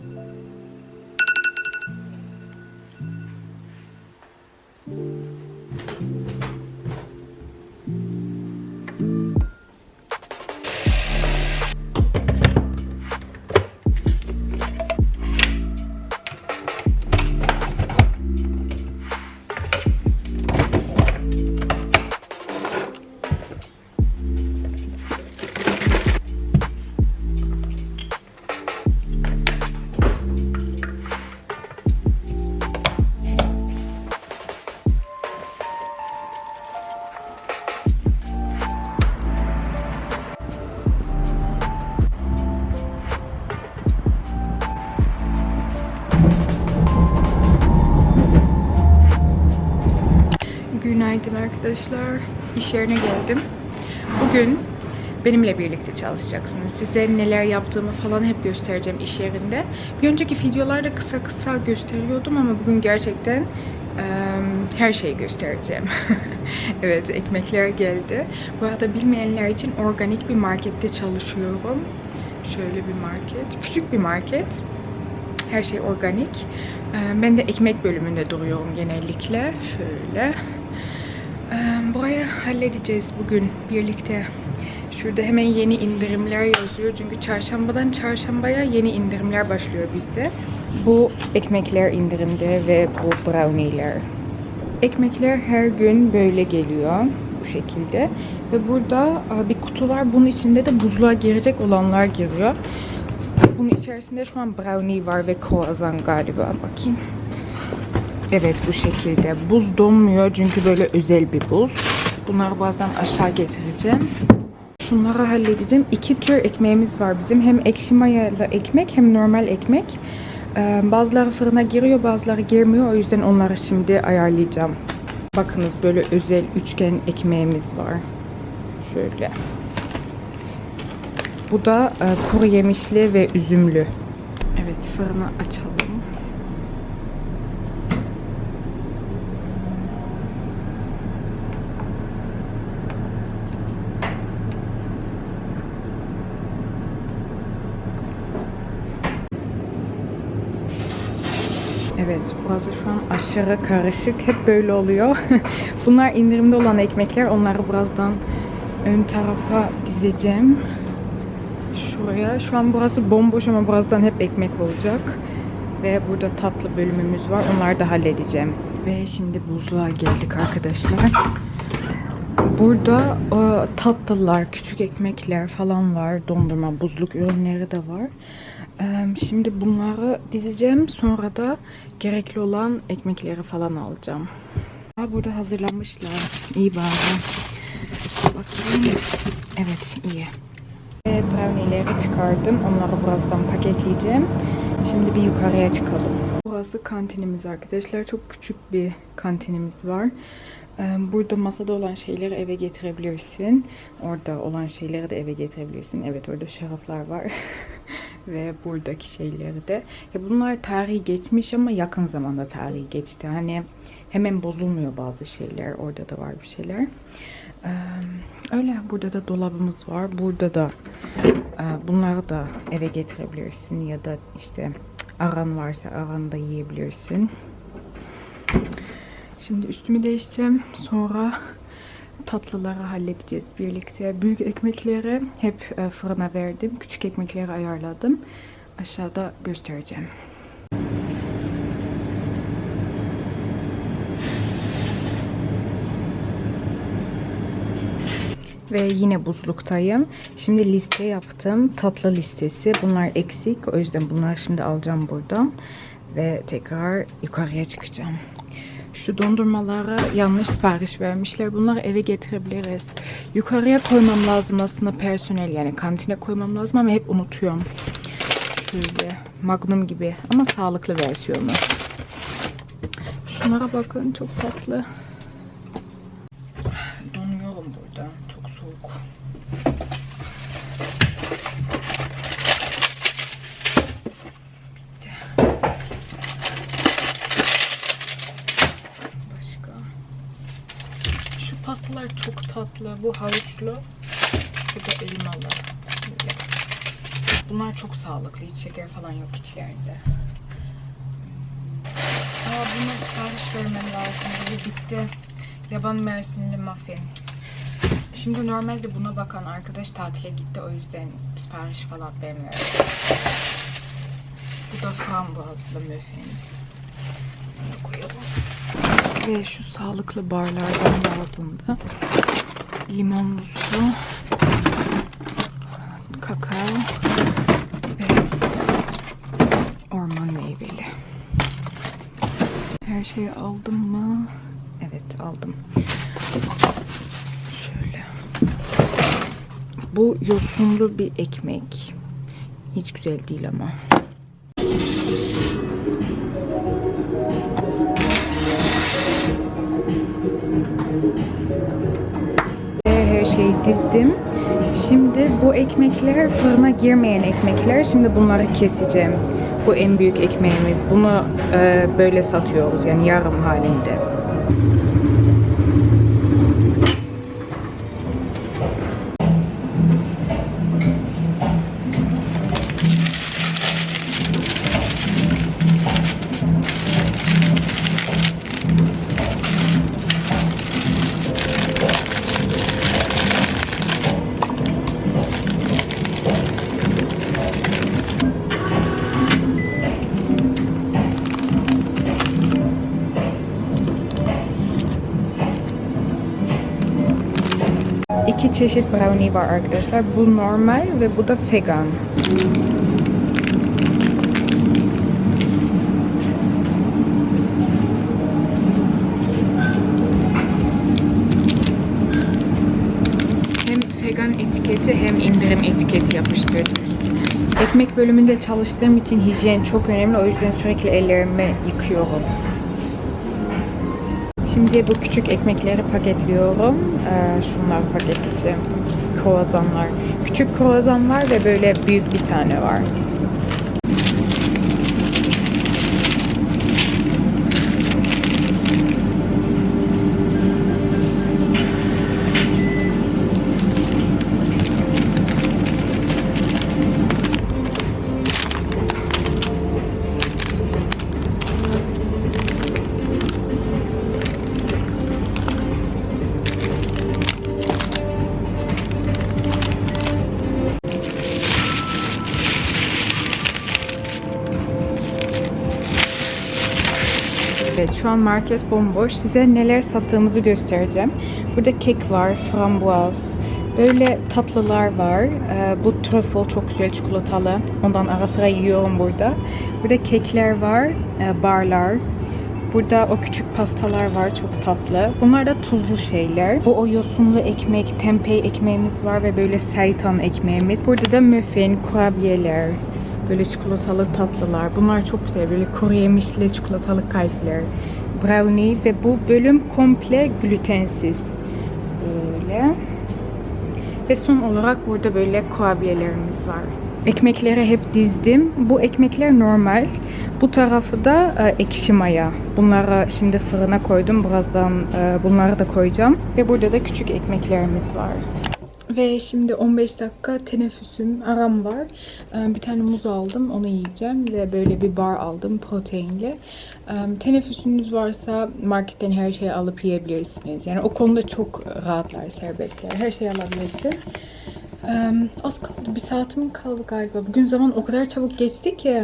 Günaydın arkadaşlar. İş yerine geldim. Bugün benimle birlikte çalışacaksınız. Size neler yaptığımı falan hep göstereceğim iş yerinde. Bir önceki videolarda kısa kısa gösteriyordum ama bugün gerçekten her şeyi göstereceğim. evet, ekmekler geldi. Bu arada bilmeyenler için organik bir markette çalışıyorum. Şöyle bir market. Küçük bir market. Her şey organik. Ben de ekmek bölümünde duruyorum genellikle. Şöyle. Burayı halledeceğiz bugün birlikte. Şurada hemen yeni indirimler yazıyor. Çünkü çarşambadan çarşambaya yeni indirimler başlıyor bizde. Bu ekmekler indirimde ve bu brownie'ler. Ekmekler her gün böyle geliyor bu şekilde. Ve burada bir kutu var. Bunun içinde de buzluğa girecek olanlar giriyor. Bunun içerisinde şu an brownie var ve croissant galiba. Bakayım. Evet bu şekilde. Buz donmuyor çünkü böyle özel bir buz. Bunları bazen aşağı getireceğim. Şunları halledeceğim. İki tür ekmeğimiz var bizim. Hem ekşi mayalı ekmek hem normal ekmek. Ee, bazıları fırına giriyor bazıları girmiyor. O yüzden onları şimdi ayarlayacağım. Bakınız böyle özel üçgen ekmeğimiz var. Şöyle. Bu da e, kuru yemişli ve üzümlü. Evet fırını açalım. Evet, burası şu an aşırı karışık. Hep böyle oluyor. Bunlar indirimde olan ekmekler. Onları birazdan ön tarafa dizeceğim. Şuraya. Şu an burası bomboş ama birazdan hep ekmek olacak. Ve burada tatlı bölümümüz var. Onları da halledeceğim. Ve şimdi buzluğa geldik arkadaşlar. Burada e, tatlılar, küçük ekmekler falan var. Dondurma, buzluk ürünleri de var. Şimdi bunları dizeceğim. Sonra da gerekli olan ekmekleri falan alacağım. Aa, burada hazırlanmışlar. İyi bari. Bakayım. Evet iyi. Ve brownie'leri çıkardım. Onları birazdan paketleyeceğim. Şimdi bir yukarıya çıkalım. Burası kantinimiz arkadaşlar. Çok küçük bir kantinimiz var. Ee, Burada masada olan şeyleri eve getirebilirsin. Orada olan şeyleri de eve getirebilirsin. Evet orada şaraplar var. Ve buradaki şeyleri de. Ya bunlar tarihi geçmiş ama yakın zamanda tarihi geçti. Hani hemen bozulmuyor bazı şeyler. Orada da var bir şeyler. Ee, Öyle burada da dolabımız var. Burada da e, bunları da eve getirebilirsin ya da işte aran varsa aranda yiyebilirsin. Şimdi üstümü değişeceğim. Sonra tatlıları halledeceğiz birlikte. Büyük ekmekleri hep e, fırına verdim. Küçük ekmekleri ayarladım. Aşağıda göstereceğim. Ve yine buzluktayım. Şimdi liste yaptım. Tatlı listesi. Bunlar eksik. O yüzden bunları şimdi alacağım buradan. Ve tekrar yukarıya çıkacağım. Şu dondurmalara yanlış sipariş vermişler. Bunları eve getirebiliriz. Yukarıya koymam lazım aslında personel yani kantine koymam lazım ama hep unutuyorum. Şöyle magnum gibi ama sağlıklı versiyonu. Şunlara bakın çok tatlı. Donuyorum burada. Çok soğuk. Bitti. Başka. Şu pastalar çok tatlı. Bu havuçlu. Bu da elmalı. Bunlar çok sağlıklı. Hiç şeker falan yok içlerinde. Aa bunu sipariş vermem lazım. Bu bitti. Yaban mersinli muffin. Şimdi normalde buna bakan arkadaş tatile gitti. O yüzden sipariş falan vermiyorum. Bu da frambuazlı muffin. Bunu koyalım. Ve şu sağlıklı barlardan lazımdı. Limonlu su, kakao ve orman meyveli. Her şeyi aldım mı? Evet aldım. Şöyle. Bu yosunlu bir ekmek. Hiç güzel değil ama. Bu ekmekler fırına girmeyen ekmekler. Şimdi bunları keseceğim. Bu en büyük ekmeğimiz. Bunu e, böyle satıyoruz yani yarım halinde. Çeşit brownie var arkadaşlar. Bu normal ve bu da vegan. Hem vegan etiketi hem indirim etiketi yapıştırdım. Ekmek bölümünde çalıştığım için hijyen çok önemli. O yüzden sürekli ellerimi yıkıyorum. Şimdi bu küçük ekmekleri paketliyorum. Ee, şunları paketleyeceğim. Kruvasanlar. Küçük var ve böyle büyük bir tane var. Şu an market bomboş. Size neler sattığımızı göstereceğim. Burada kek var, frambuaz. Böyle tatlılar var. Ee, bu truffle çok güzel çikolatalı. Ondan ara sıra yiyorum burada. Burada kekler var, e, barlar. Burada o küçük pastalar var çok tatlı. Bunlar da tuzlu şeyler. Bu o yosunlu ekmek, tempeh ekmeğimiz var ve böyle seitan ekmeğimiz. Burada da muffin, kurabiyeler, böyle çikolatalı tatlılar. Bunlar çok güzel. Böyle kuru yemişli çikolatalı kalpler, brownie ve bu bölüm komple glutensiz. Böyle. Ve son olarak burada böyle kurabiyelerimiz var. Ekmekleri hep dizdim. Bu ekmekler normal. Bu tarafı da e, ekşi maya. Bunları şimdi fırına koydum. Birazdan e, bunları da koyacağım. Ve burada da küçük ekmeklerimiz var. Ve şimdi 15 dakika teneffüsüm, aram var. Ee, Bir tane muz aldım, onu yiyeceğim ve böyle bir bar aldım proteinli. Ee, Teneffüsünüz varsa marketten her şeyi alıp yiyebilirsiniz. Yani o konuda çok rahatlar, serbestler. Her şeyi alabilirsin. Ee, Az kaldı, bir saatim kaldı galiba. Bugün zaman o kadar çabuk geçti ki.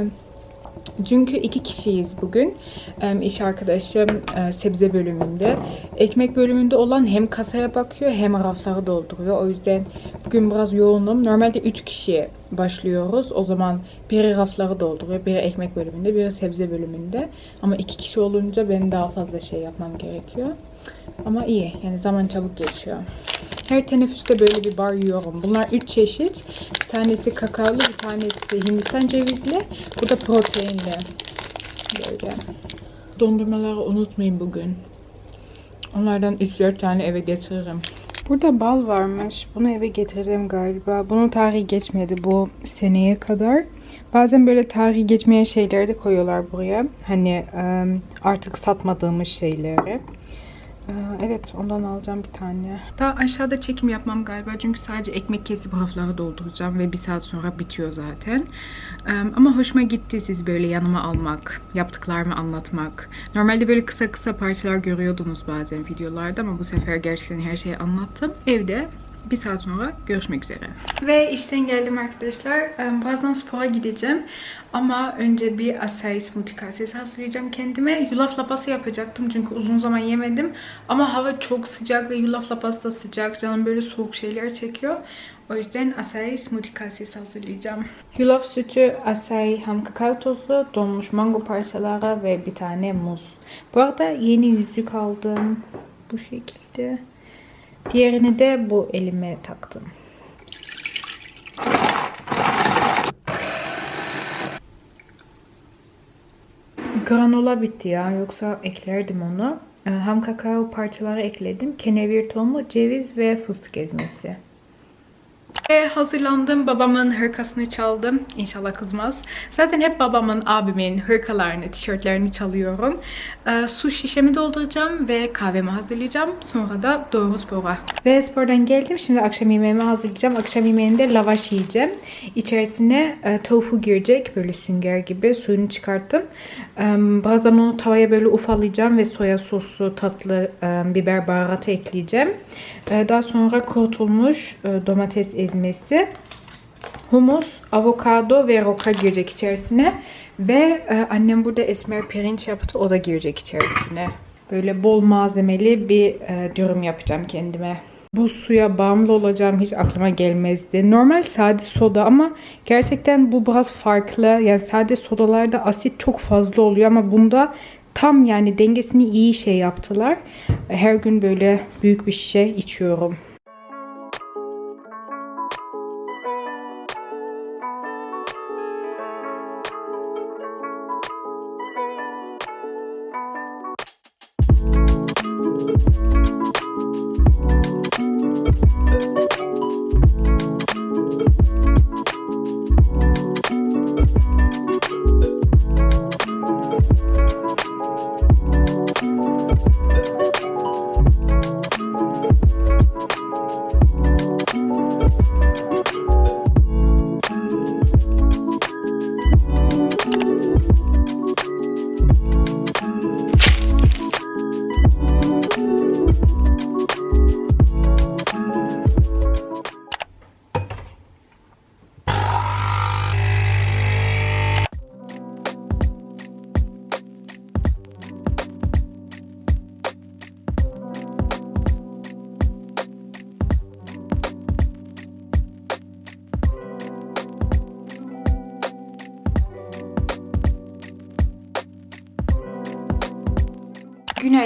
Çünkü iki kişiyiz bugün. İş arkadaşım e, sebze bölümünde. Ekmek bölümünde olan hem kasaya bakıyor hem rafları dolduruyor. O yüzden bugün biraz yoğunum. Normalde üç kişi başlıyoruz. O zaman biri rafları dolduruyor, biri ekmek bölümünde, biri sebze bölümünde. Ama iki kişi olunca benim daha fazla şey yapmam gerekiyor. Ama iyi. Yani zaman çabuk geçiyor. Her teneffüste böyle bir bar yiyorum. Bunlar üç çeşit. Bir tanesi kakaolu, bir tanesi Hindistan cevizli. Bu da proteinli. Böyle. Dondurmaları unutmayın bugün. Onlardan 3-4 tane eve getiririm. Burada bal varmış. Bunu eve getireceğim galiba. Bunun tarihi geçmedi bu seneye kadar. Bazen böyle tarihi geçmeyen şeyleri de koyuyorlar buraya. Hani artık satmadığımız şeyleri. Ee, Evet ondan alacağım bir tane. Daha aşağıda çekim yapmam galiba çünkü sadece ekmek kesip rafları dolduracağım ve bir saat sonra bitiyor zaten. Ee, Ama hoşuma gitti siz böyle yanıma almak, yaptıklarımı anlatmak. Normalde böyle kısa kısa parçalar görüyordunuz bazen videolarda ama bu sefer gerçekten her şeyi anlattım. Evde bir saat sonra görüşmek üzere. Ve işten geldim arkadaşlar. Birazdan spora gideceğim. Ama önce bir acai smoothie kasesi hazırlayacağım kendime. Yulaf lapası yapacaktım çünkü uzun zaman yemedim. Ama hava çok sıcak ve yulaf lapası da sıcak. Canım böyle soğuk şeyler çekiyor. O yüzden acai smoothie kasesi hazırlayacağım. Yulaf sütü, acai ham kakao tozu, donmuş mango parçaları ve bir tane muz. Bu arada yeni yüzük aldım. Bu şekilde. Diğerini de bu elime taktım. Granola bitti ya. Yoksa eklerdim onu. Ee, Ham kakao parçaları ekledim. Kenevir tohumu, ceviz ve fıstık ezmesi. Ve hazırlandım. Babamın hırkasını çaldım. İnşallah kızmaz. Zaten hep babamın, abimin hırkalarını, tişörtlerini çalıyorum. Ee, su şişemi dolduracağım ve kahvemi hazırlayacağım. Sonra da doğru spora. Ve spordan geldim. Şimdi akşam yemeğimi hazırlayacağım. Akşam yemeğinde lavaş yiyeceğim. İçerisine e, tofu girecek. Böyle sünger gibi. Suyunu çıkarttım. E, birazdan onu tavaya böyle ufalayacağım ve soya sosu, tatlı e, biber baharatı ekleyeceğim. E, daha sonra kurutulmuş e, domates ezmesi, humus, avokado ve roka girecek içerisine. Ve e, annem burada esmer pirinç yaptı. O da girecek içerisine. Böyle bol malzemeli bir e, dürüm yapacağım kendime. Bu suya bağımlı olacağım hiç aklıma gelmezdi. Normal sade soda ama gerçekten bu biraz farklı. Yani sade sodalarda asit çok fazla oluyor ama bunda tam yani dengesini iyi şey yaptılar. Her gün böyle büyük bir şişe içiyorum.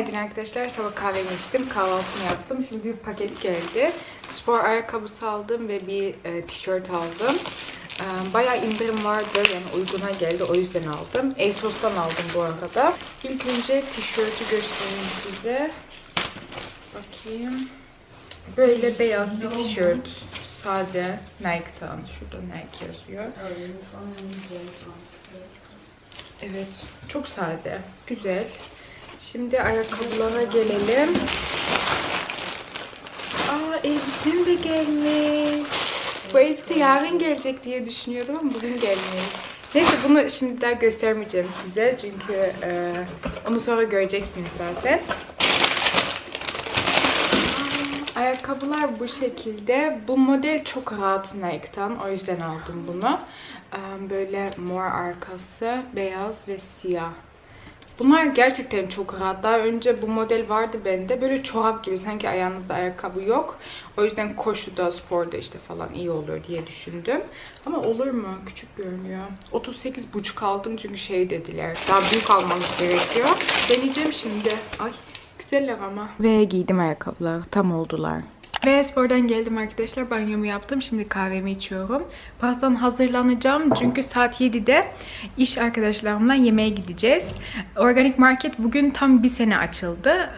Günaydın arkadaşlar. Sabah kahvemi içtim. Kahvaltımı yaptım. Şimdi bir paket geldi. Spor ayakkabısı aldım ve bir e, tişört aldım. E, bayağı indirim vardı. Yani uyguna geldi. O yüzden aldım. ASOS'tan aldım bu arada. İlk önce tişörtü göstereyim size. Bakayım. Böyle beyaz bir tişört. Sade. Nike'tan. Şurada Nike yazıyor. Evet. Çok sade. Güzel. Şimdi ayakkabılara gelelim. Aa elbisem de gelmiş. Bu elbise yarın gelecek diye düşünüyordum ama bugün gelmiş. Neyse bunu şimdi daha göstermeyeceğim size çünkü e, onu sonra göreceksiniz zaten. Ayakkabılar bu şekilde. Bu model çok rahat Nike'tan. O yüzden aldım bunu. Böyle mor arkası, beyaz ve siyah. Bunlar gerçekten çok rahat. Daha önce bu model vardı bende. Böyle çorap gibi sanki ayağınızda ayakkabı yok. O yüzden koşuda, sporda işte falan iyi olur diye düşündüm. Ama olur mu? Küçük görünüyor. 38,5 aldım çünkü şey dediler. Daha büyük almanız gerekiyor. Deneyeceğim şimdi. Ay güzeller ama. Ve giydim ayakkabıları. Tam oldular. Ve spordan geldim arkadaşlar. Banyomu yaptım. Şimdi kahvemi içiyorum. Birazdan hazırlanacağım. Çünkü saat 7'de iş arkadaşlarımla yemeğe gideceğiz. Organik market bugün tam bir sene açıldı.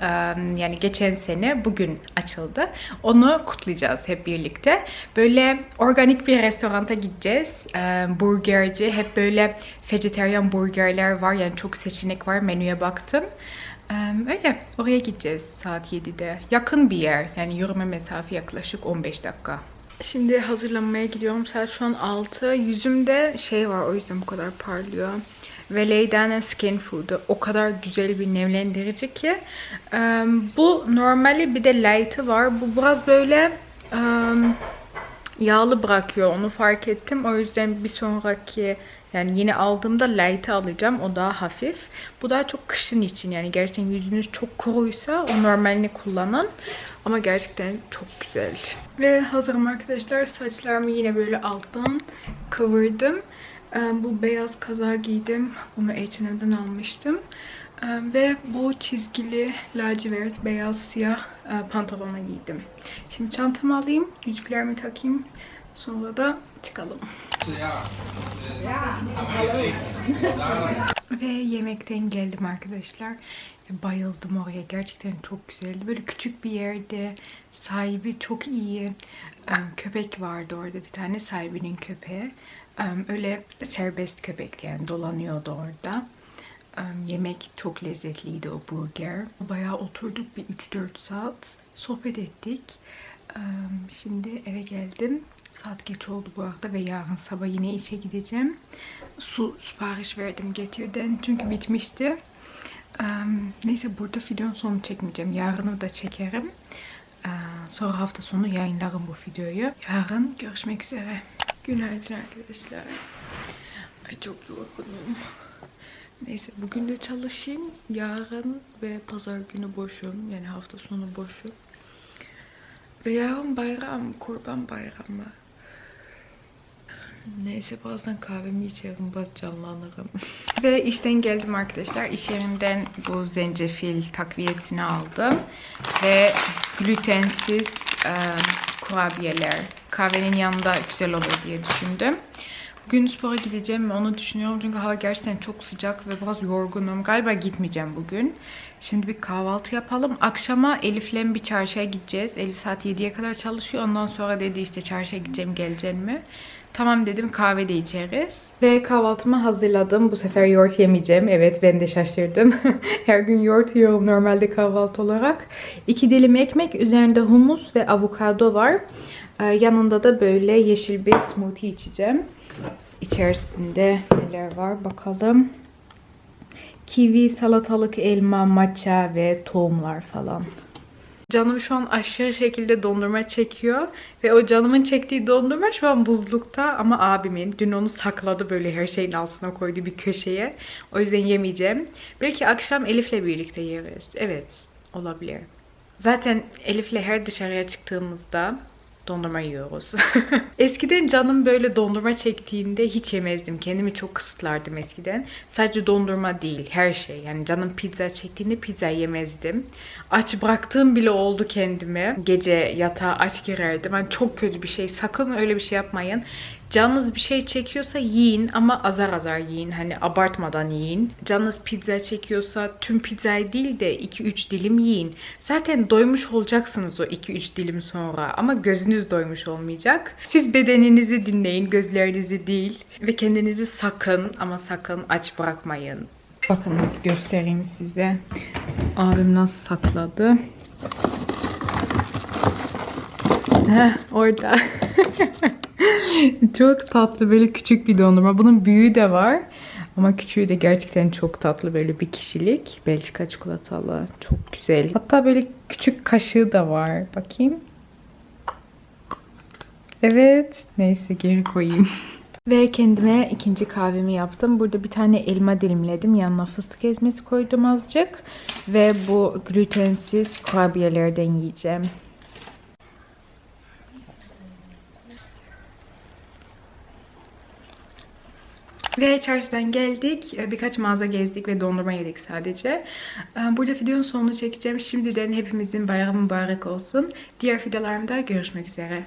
Yani geçen sene bugün açıldı. Onu kutlayacağız hep birlikte. Böyle organik bir restoranta gideceğiz. Burgerci. Hep böyle vejetaryen burgerler var. Yani çok seçenek var. Menüye baktım. Öyle. Oraya gideceğiz saat 7'de. Yakın bir yer. Yani yürüme mesafe yaklaşık 15 dakika. Şimdi hazırlanmaya gidiyorum. Saat şu an 6. Yüzümde şey var o yüzden bu kadar parlıyor. Ve Leydana Skin Food'u o kadar güzel bir nemlendirici ki. Bu normali bir de light'ı var. Bu biraz böyle yağlı bırakıyor onu fark ettim. O yüzden bir sonraki yani yeni aldığımda light'ı alacağım. O daha hafif. Bu daha çok kışın için yani gerçekten yüzünüz çok kuruysa o normalini kullanın. Ama gerçekten çok güzel. Ve hazırım arkadaşlar. Saçlarımı yine böyle alttan kıvırdım. Ee, Bu beyaz kaza giydim. Bunu H&M'den almıştım. Ve bu çizgili lacivert, beyaz, siyah e, pantolonu giydim. Şimdi çantamı alayım, yüzüklerimi takayım. Sonra da çıkalım. Ve yemekten geldim arkadaşlar. Bayıldım oraya. Gerçekten çok güzeldi. Böyle küçük bir yerde. Sahibi çok iyi. Em, Köpek vardı orada bir tane sahibinin köpeği. Öyle serbest köpekti yani dolanıyordu orada. Em, Yemek çok lezzetliydi o burger. Bayağı oturduk bir 3-4 saat. Sohbet ettik. Şimdi eve geldim. Saat geç oldu bu arada ve yarın sabah yine işe gideceğim. Su sipariş verdim getirden çünkü bitmişti. Neyse burada videonun sonunu çekmeyeceğim. Yarını da çekerim. Sonra hafta sonu yayınlarım bu videoyu. Yarın görüşmek üzere. Günaydın arkadaşlar. Ay çok yorgunum. Neyse bugün de çalışayım. Yarın ve pazar günü boşum. Yani hafta sonu boşum. Ve yarın bayram, kurban bayramı. Neyse bazen kahvemi içerim, bazı canlanırım. Ve işten geldim arkadaşlar. İş yerinden bu zencefil takviyesini aldım. Ve glutensiz e, kurabiyeler. Kahvenin yanında güzel olur diye düşündüm. Bugün spora gideceğim onu düşünüyorum çünkü hava gerçekten çok sıcak ve biraz yorgunum. Galiba gitmeyeceğim bugün. Şimdi bir kahvaltı yapalım. Akşama Elif'le bir çarşıya gideceğiz. Elif saat 7'ye kadar çalışıyor. Ondan sonra dedi işte çarşıya gideceğim geleceksin mi? Tamam dedim kahve de içeriz. Ve kahvaltımı hazırladım. Bu sefer yoğurt yemeyeceğim. Evet ben de şaşırdım. Her gün yoğurt yiyorum normalde kahvaltı olarak. İki dilim ekmek üzerinde humus ve avokado var. Ee, yanında da böyle yeşil bir smoothie içeceğim. İçerisinde neler var bakalım. Kivi, salatalık, elma, matcha ve tohumlar falan. Canım şu an aşırı şekilde dondurma çekiyor. Ve o canımın çektiği dondurma şu an buzlukta ama abimin. Dün onu sakladı böyle her şeyin altına koydu bir köşeye. O yüzden yemeyeceğim. Belki akşam Elif'le birlikte yeriz. Evet olabilir. Zaten Elif'le her dışarıya çıktığımızda dondurma yiyoruz. eskiden canım böyle dondurma çektiğinde hiç yemezdim. Kendimi çok kısıtlardım eskiden. Sadece dondurma değil, her şey. Yani canım pizza çektiğinde pizza yemezdim. Aç bıraktığım bile oldu kendimi. Gece yatağa aç girerdim. Yani çok kötü bir şey. Sakın öyle bir şey yapmayın. Canınız bir şey çekiyorsa yiyin ama azar azar yiyin. Hani abartmadan yiyin. Canınız pizza çekiyorsa tüm pizzayı değil de 2-3 dilim yiyin. Zaten doymuş olacaksınız o 2-3 dilim sonra ama gözünüz doymuş olmayacak. Siz bedeninizi dinleyin, gözlerinizi değil. Ve kendinizi sakın ama sakın aç bırakmayın. Bakın nasıl göstereyim size. Abim nasıl sakladı. Heh, orada. çok tatlı böyle küçük bir dondurma. Bunun büyüğü de var. Ama küçüğü de gerçekten çok tatlı böyle bir kişilik. Belçika çikolatalı. Çok güzel. Hatta böyle küçük kaşığı da var. Bakayım. Evet. Neyse geri koyayım. Ve kendime ikinci kahvemi yaptım. Burada bir tane elma dilimledim. Yanına fıstık ezmesi koydum azıcık. Ve bu glutensiz kurabiyelerden yiyeceğim. Ve çarşıdan geldik. Ee, Birkaç mağaza gezdik ve dondurma yedik sadece. Ee, Burada videonun sonunu çekeceğim. Şimdiden hepimizin bayramı mübarek olsun. Diğer videolarımda görüşmek üzere.